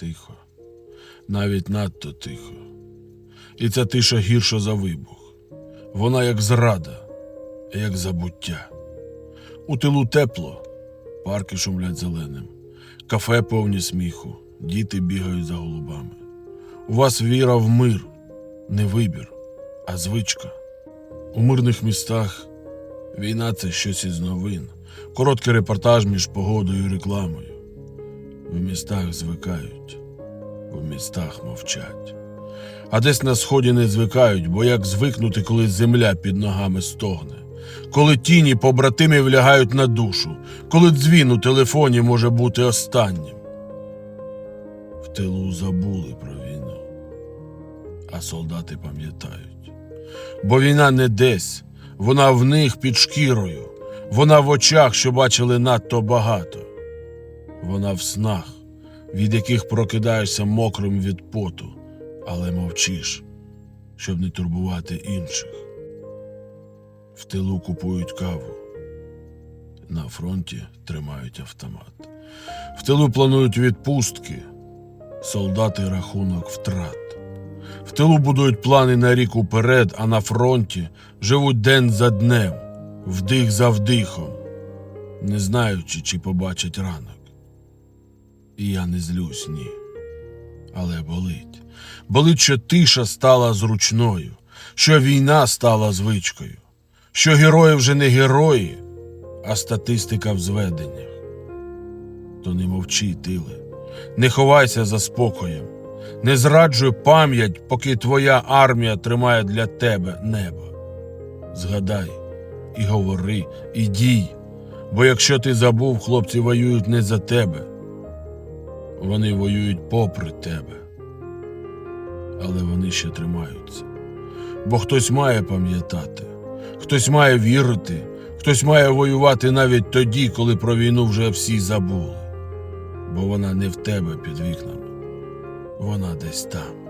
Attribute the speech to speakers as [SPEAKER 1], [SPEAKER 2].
[SPEAKER 1] Тихо, навіть надто тихо. І ця тиша гірша за вибух. Вона як зрада, як забуття. У тилу тепло, парки шумлять зеленим, кафе повні сміху, діти бігають за голубами. У вас віра в мир, не вибір, а звичка. У мирних містах війна це щось із новин, короткий репортаж між погодою і рекламою. В містах звикають, в містах мовчать. А десь на сході не звикають, бо як звикнути, коли земля під ногами стогне, коли тіні побратимів лягають на душу, коли дзвін у телефоні може бути останнім. В тилу забули про війну, а солдати пам'ятають. Бо війна не десь, вона в них під шкірою, вона в очах, що бачили надто багато. Вона в снах, від яких прокидаєшся мокрим від поту, але мовчиш, щоб не турбувати інших. В тилу купують каву, на фронті тримають автомат. В тилу планують відпустки, солдати рахунок втрат. В тилу будують плани на рік уперед, а на фронті живуть день за днем, вдих за вдихом, не знаючи, чи побачать ранок. І я не злюсь, ні. Але болить. Болить, що тиша стала зручною, що війна стала звичкою, що герої вже не герої, а статистика в зведеннях. То не мовчи, тиле, не ховайся за спокоєм, не зраджуй пам'ять, поки твоя армія тримає для тебе небо. Згадай і говори, і дій, бо якщо ти забув, хлопці воюють не за тебе. Вони воюють попри тебе. Але вони ще тримаються. Бо хтось має пам'ятати, хтось має вірити, хтось має воювати навіть тоді, коли про війну вже всі забули. Бо вона не в тебе під вікнами, вона десь там.